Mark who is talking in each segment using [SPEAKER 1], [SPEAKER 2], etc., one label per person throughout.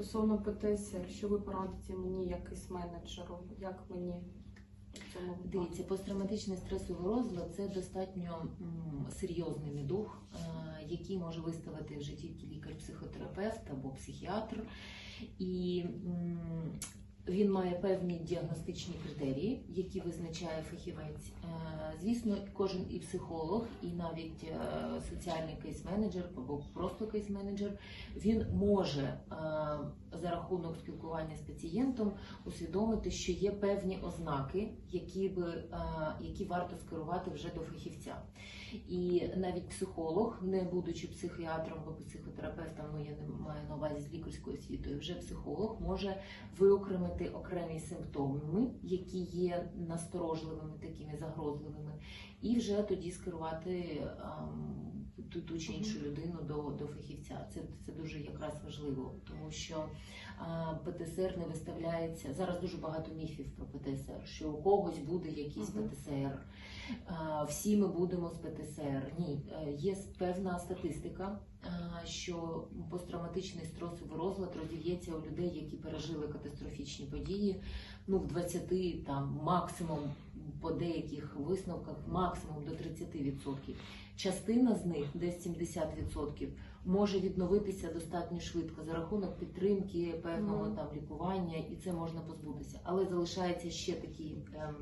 [SPEAKER 1] Стосовно ПТСР, що ви порадите мені як кейс-менеджеру, як мені в цьому?
[SPEAKER 2] Дивіться, посттравматичний стресовий розлад це достатньо серйозний недуг, е, який може виставити в тільки лікар-психотерапевт або психіатр. І він має певні діагностичні критерії, які визначає фахівець. Е, Звісно, кожен і психолог, і навіть е, соціальний кейс-менеджер або просто кейс-менеджер, він може е, за рахунок спілкування з пацієнтом усвідомити, що є певні ознаки, які е, які варто скерувати вже до фахівця. І навіть психолог, не будучи психіатром або психотерапевтом, ну я не маю на увазі з лікарською освітою, вже психолог може виокремити окремі симптоми, які є насторожливими, такими загрозливими, і вже тоді скерувати ту, ту чи іншу людину до, до фахівця. Це, це дуже якраз важливо, тому що а, ПТСР не виставляється. Зараз дуже багато міфів про ПТСР, що у когось буде якийсь
[SPEAKER 1] Мгм.
[SPEAKER 2] ПТСР, а, всі ми будемо з ПТСР. Ні, е, є певна статистика, а, що посттравматичний стресовий розлад розів'ється у людей, які пережили катастрофічні події. Ну, в 20, там максимум по деяких висновках, максимум до 30%. Частина з них, десь 70%, може відновитися достатньо швидко за рахунок підтримки, певного
[SPEAKER 1] Мгм.
[SPEAKER 2] там лікування, і це можна позбутися. Але залишається ще такий ем,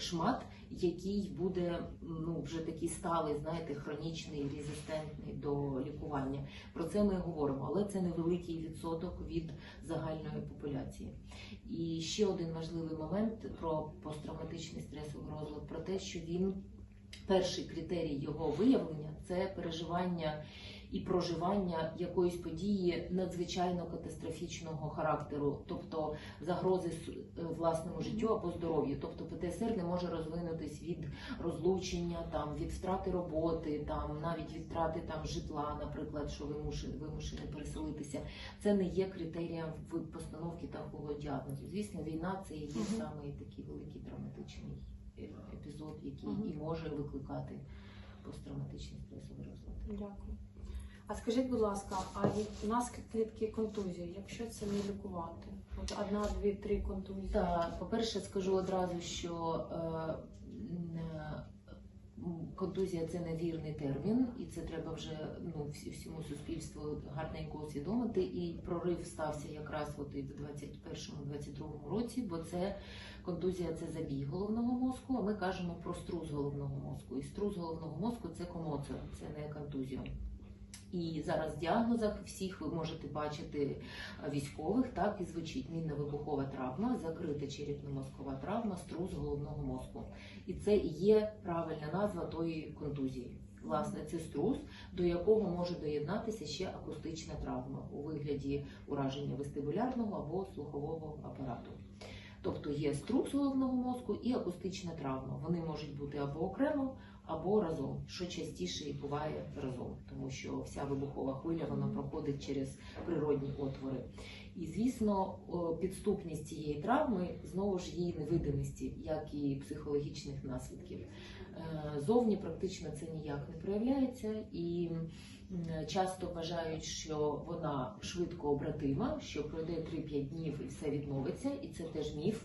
[SPEAKER 2] шмат, який буде ну вже такий сталий, знаєте, хронічний, резистентний до лікування. Про це ми говоримо, але це невеликий відсоток від загальної популяції. І ще один важливий момент про посттравматичний стресовий розлад, про те, що він перший критерій його виявлення це переживання і проживання якоїсь події надзвичайно катастрофічного характеру, тобто загрози е, власному життю або здоров'ю. Тобто ПТСР не може розвинутись від розлучення, там від втрати роботи, там навіть від втрати там житла, наприклад, що вимушені вимушені переселитися. Це не є критерієм в постановки такого діагнозу. Звісно, війна це і є саме такий великий травматичний е, епізод, який і може викликати посттравматичний стресовий розлад.
[SPEAKER 1] Дякую. А скажіть, будь ласка, а є- наслідки контузії, якщо це не лікувати? От одна, дві, три контузії.
[SPEAKER 2] Так, по-перше, скажу одразу, що е, е, контузія це невірний термін, і це треба вже ну, всьому суспільству гарненько усвідомити. І прорив стався якраз от і в 21-22 році, бо це контузія це забій головного мозку, а ми кажемо про струс головного мозку. І струс головного мозку це комоціо, це не контузія. І зараз в діагнозах всіх ви можете бачити військових, так і звучить мінно-вибухова травма, закрита черепно-мозкова травма, струс головного мозку. І це є правильна назва тої контузії. Власне, це струс, до якого може доєднатися ще акустична травма у вигляді ураження вестибулярного або слухового апарату. Тобто є струс головного мозку і акустична травма. Вони можуть бути або окремо, або разом, що частіше і буває разом, тому що вся вибухова хвиля вона проходить через природні отвори. І звісно, підступність цієї травми знову ж її невидимості, як і психологічних наслідків. Е, Зовні практично це ніяк не проявляється, і часто вважають, що вона швидко обратима, що пройде 3-5 днів і все відновиться, і це теж міф.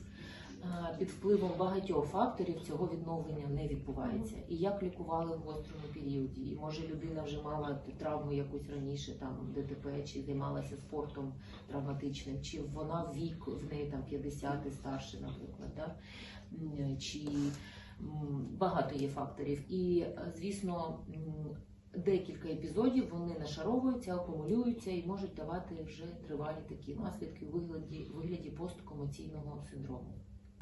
[SPEAKER 2] Е, Під впливом багатьох факторів цього відновлення не відбувається. І як лікували в гострому періоді? І може людина вже мала травму якусь раніше, там ДТП, чи займалася спортом травматичним, чи вона в вік в неї там 50 і старше, наприклад, да? Чи багато є факторів. І звісно. Декілька епізодів вони нашаровуються, акумулюються і можуть давати вже тривалі такі наслідки у вигляді, вигляді посткомоційного синдрому.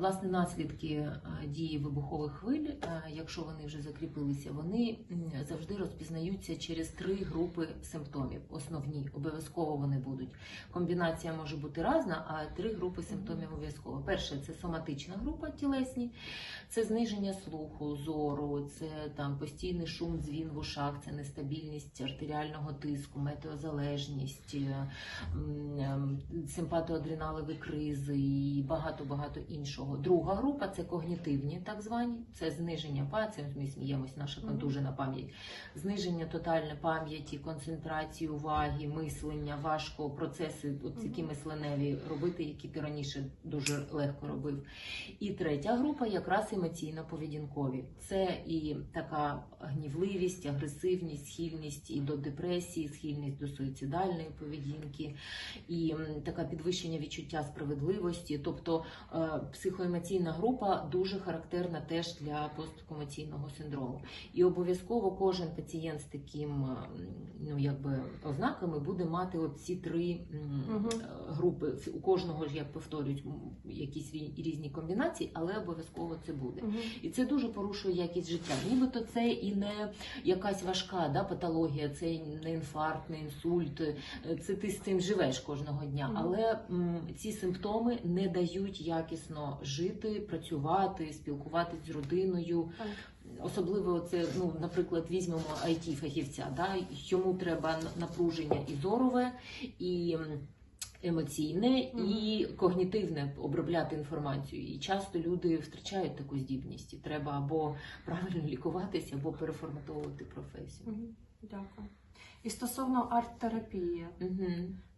[SPEAKER 2] Власне, наслідки е, дії вибухових хвиль, е, якщо вони вже закріпилися, вони завжди розпізнаються через три групи симптомів. Основні обов'язково вони будуть. Комбінація може бути різна, а три групи симптомів обов'язково. Перше це соматична група тілесні, це зниження слуху, зору, це там постійний шум, дзвін в ушах, це нестабільність артеріального тиску, метеозалежність, е, ем, симпатоадреналові кризи і багато багато іншого. Друга група це когнітивні, так звані, це зниження пам'яті. Ми сміємось, наша контужена пам'ять, зниження тотальної пам'яті, концентрації уваги, мислення, важко процеси, от такі мисленеві робити, які ти раніше дуже легко робив. І третя група якраз емоційно-поведінкові. Це і така гнівливість, агресивність, схильність і до депресії, схильність до суїцидальної поведінки, і м, таке підвищення відчуття справедливості. Тобто е, психоемоційна група дуже характерна теж для посткомаційного синдрому. І обов'язково кожен пацієнт з таким е, ну, якби, ознаками буде мати ці три е, групи. У кожного ж, як повторюють, якісь різні комбінації, але обов'язково це буде.
[SPEAKER 1] Мгм.
[SPEAKER 2] І це дуже порушує якість життя. Нібито це і не якась важка да, патологія, це не інфаркт, не інсульт. е, Це ти з цим живеш кожного дня.
[SPEAKER 1] Мгм.
[SPEAKER 2] Але м, ці симптоми не дають якісно жити, працювати, спілкуватись з родиною. Особливо це, ну, наприклад, візьмемо it фахівця да, йому треба напруження і зорове, і емоційне, і когнітивне обробляти інформацію. І часто люди втрачають таку здібність. І треба або правильно лікуватися, або переформатовувати професію.
[SPEAKER 1] Дякую. І стосовно арт-терапії,
[SPEAKER 2] Угу.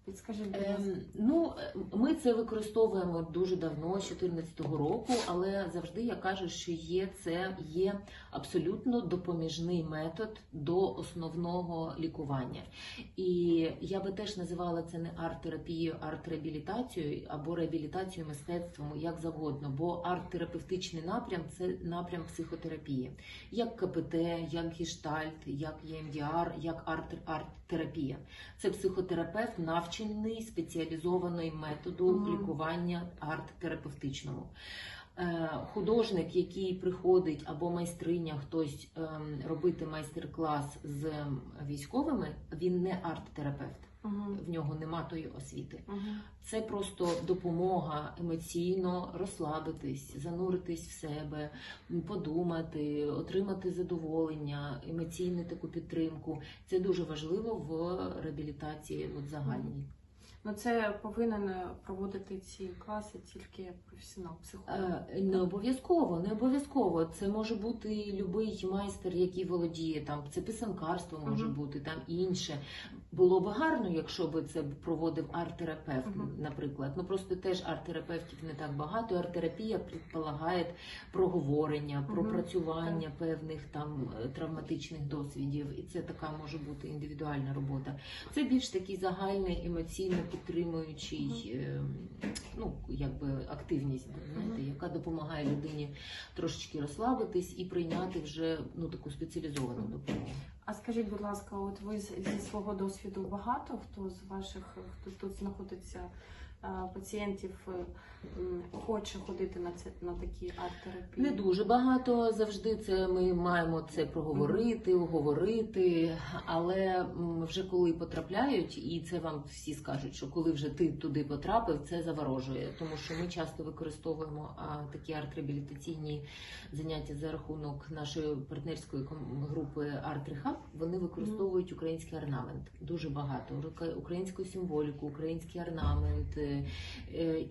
[SPEAKER 1] Підскажіть, будь ласка.
[SPEAKER 2] Ем, ну, е, ми це використовуємо дуже давно, з 2014 року, але завжди я кажу, що є це є абсолютно допоміжний метод до основного лікування. І я би теж називала це не арт-терапією, арт-реабілітацією або реабілітацією мистецтвом, як завгодно, бо арт-терапевтичний напрям це напрям психотерапії, як КПТ, як гештальт, як ЄМДР, як арт- арт-терапія. Це психотерапевт, навчений спеціалізований методу
[SPEAKER 1] Мгм.
[SPEAKER 2] лікування арт-терапевтичному. Е, Художник, який приходить або майстриня, хтось ем, робити майстер-клас з військовими, він не арт-терапевт. В нього нема тої освіти. Це просто допомога емоційно розслабитись, зануритись в себе, подумати, отримати задоволення, емоційну таку підтримку. Це дуже важливо в реабілітації от загальній.
[SPEAKER 1] Ну, це повинен проводити ці класи тільки професіонал, психолог.
[SPEAKER 2] Е, Не обов'язково, не обов'язково. Це може бути будь-який майстер, який володіє там. Це писанкарство може
[SPEAKER 1] Мгм.
[SPEAKER 2] бути там інше. Було б гарно, якщо би це проводив арт-терапевт,
[SPEAKER 1] Мгм.
[SPEAKER 2] наприклад. Ну просто теж арт-терапевтів не так багато. Арт-терапія предполагає проговорення,
[SPEAKER 1] Мгм.
[SPEAKER 2] пропрацювання певних там е, травматичних досвідів, і це така може бути індивідуальна робота. Це більш такий загальний емоційно підтримуючий, е, ну якби активність, знаєте,
[SPEAKER 1] Мгм.
[SPEAKER 2] яка допомагає людині трошечки розслабитись і прийняти вже ну таку спеціалізовану допомогу.
[SPEAKER 1] Скажіть, будь ласка, от ви зі свого досвіду багато хто з ваших, хто тут знаходиться пацієнтів, е, хоче ходити на це на такі арт-терапії?
[SPEAKER 2] Не дуже багато завжди це ми маємо це проговорити, оговорити. Але вже коли потрапляють, і це вам всі скажуть, що коли вже ти туди потрапив, це заворожує, тому що ми часто використовуємо такі арт-реабілітаційні заняття за рахунок нашої партнерської групи Арт-Рехаб. Вони використовують український орнамент дуже багато. Українську символіку, український орнамент, е, е,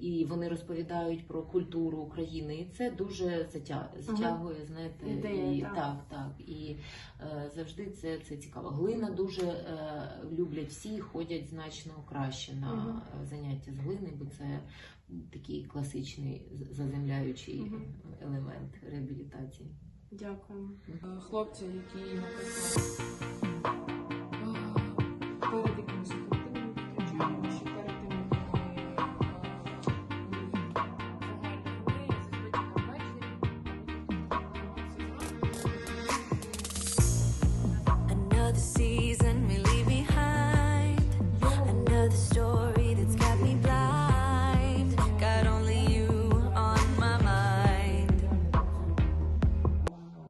[SPEAKER 2] і вони розповідають про культуру України. І це дуже затя- затягує, знаєте,
[SPEAKER 1] Ідея,
[SPEAKER 2] і
[SPEAKER 1] так.
[SPEAKER 2] так, так. І е, завжди це, це цікаво. Глина дуже е, люблять всі, ходять значно краще на е, заняття з глини, бо це такий класичний заземляючий
[SPEAKER 1] Мгм.
[SPEAKER 2] елемент реабілітації.
[SPEAKER 1] Дякую.
[SPEAKER 3] Е, хлопці, які, the
[SPEAKER 4] sea.